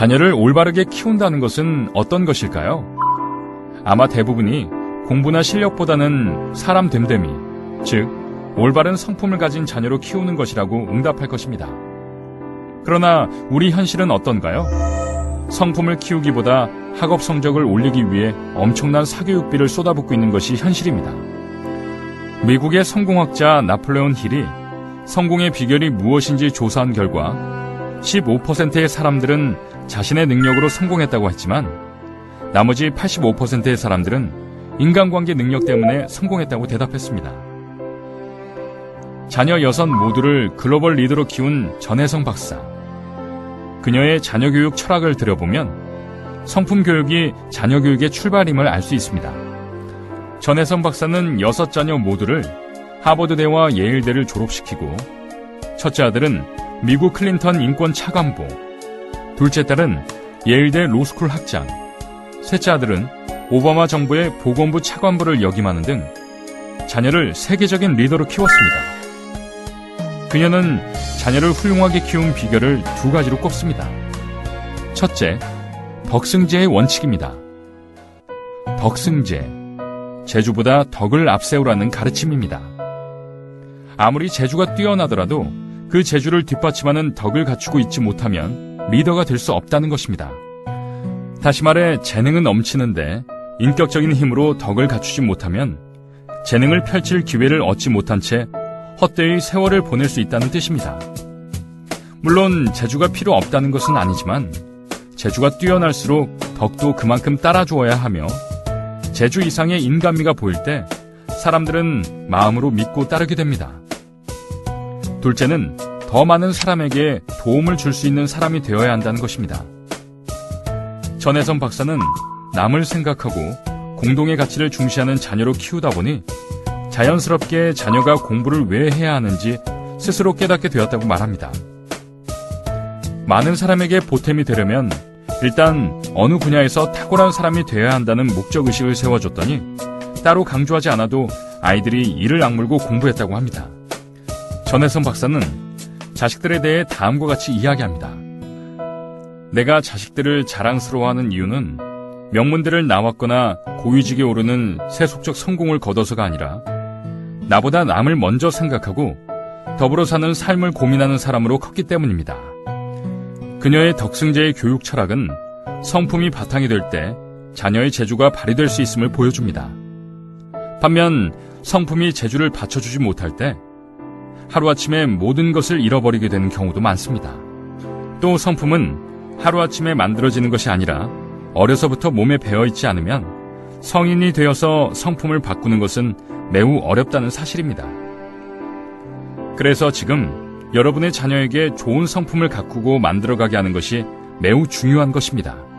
자녀를 올바르게 키운다는 것은 어떤 것일까요? 아마 대부분이 공부나 실력보다는 사람 됨됨이, 즉, 올바른 성품을 가진 자녀로 키우는 것이라고 응답할 것입니다. 그러나 우리 현실은 어떤가요? 성품을 키우기보다 학업 성적을 올리기 위해 엄청난 사교육비를 쏟아붓고 있는 것이 현실입니다. 미국의 성공학자 나폴레온 힐이 성공의 비결이 무엇인지 조사한 결과 15%의 사람들은 자신의 능력으로 성공했다고 했지만 나머지 85%의 사람들은 인간관계 능력 때문에 성공했다고 대답했습니다. 자녀 여섯 모두를 글로벌 리더로 키운 전혜성 박사. 그녀의 자녀 교육 철학을 들여보면 성품 교육이 자녀 교육의 출발임을 알 수 있습니다. 전혜성 박사는 여섯 자녀 모두를 하버드대와 예일대를 졸업시키고 첫째 아들은 미국 클린턴 인권 차관보, 둘째 딸은 예일대 로스쿨 학장, 셋째 아들은 오바마 정부의 보건부 차관부를 역임하는 등 자녀를 세계적인 리더로 키웠습니다. 그녀는 자녀를 훌륭하게 키운 비결을 두 가지로 꼽습니다. 첫째, 덕승제의 원칙입니다. 덕승제, 제주보다 덕을 앞세우라는 가르침입니다. 아무리 제주가 뛰어나더라도 그 제주를 뒷받침하는 덕을 갖추고 있지 못하면 리더가 될 수 없다는 것입니다. 다시 말해 재능은 넘치는데 인격적인 힘으로 덕을 갖추지 못하면 재능을 펼칠 기회를 얻지 못한 채 헛되이 세월을 보낼 수 있다는 뜻입니다. 물론 재주가 필요 없다는 것은 아니지만 재주가 뛰어날수록 덕도 그만큼 따라주어야 하며 재주 이상의 인간미가 보일 때 사람들은 마음으로 믿고 따르게 됩니다. 둘째는 더 많은 사람에게 도움을 줄 수 있는 사람이 되어야 한다는 것입니다. 전혜선 박사는 남을 생각하고 공동의 가치를 중시하는 자녀로 키우다 보니 자연스럽게 자녀가 공부를 왜 해야 하는지 스스로 깨닫게 되었다고 말합니다. 많은 사람에게 보탬이 되려면 일단 어느 분야에서 탁월한 사람이 되어야 한다는 목적의식을 세워줬더니 따로 강조하지 않아도 아이들이 이를 악물고 공부했다고 합니다. 전혜선 박사는 자식들에 대해 다음과 같이 이야기합니다. 내가 자식들을 자랑스러워하는 이유는 명문대를 나왔거나 고위직에 오르는 세속적 성공을 거둬서가 아니라 나보다 남을 먼저 생각하고 더불어 사는 삶을 고민하는 사람으로 컸기 때문입니다. 그녀의 덕승제의 교육 철학은 성품이 바탕이 될 때 자녀의 재주가 발휘될 수 있음을 보여줍니다. 반면 성품이 재주를 받쳐주지 못할 때 하루아침에 모든 것을 잃어버리게 되는 경우도 많습니다. 또 성품은 하루아침에 만들어지는 것이 아니라 어려서부터 몸에 배어있지 않으면 성인이 되어서 성품을 바꾸는 것은 매우 어렵다는 사실입니다. 그래서 지금 여러분의 자녀에게 좋은 성품을 가꾸고 만들어가게 하는 것이 매우 중요한 것입니다.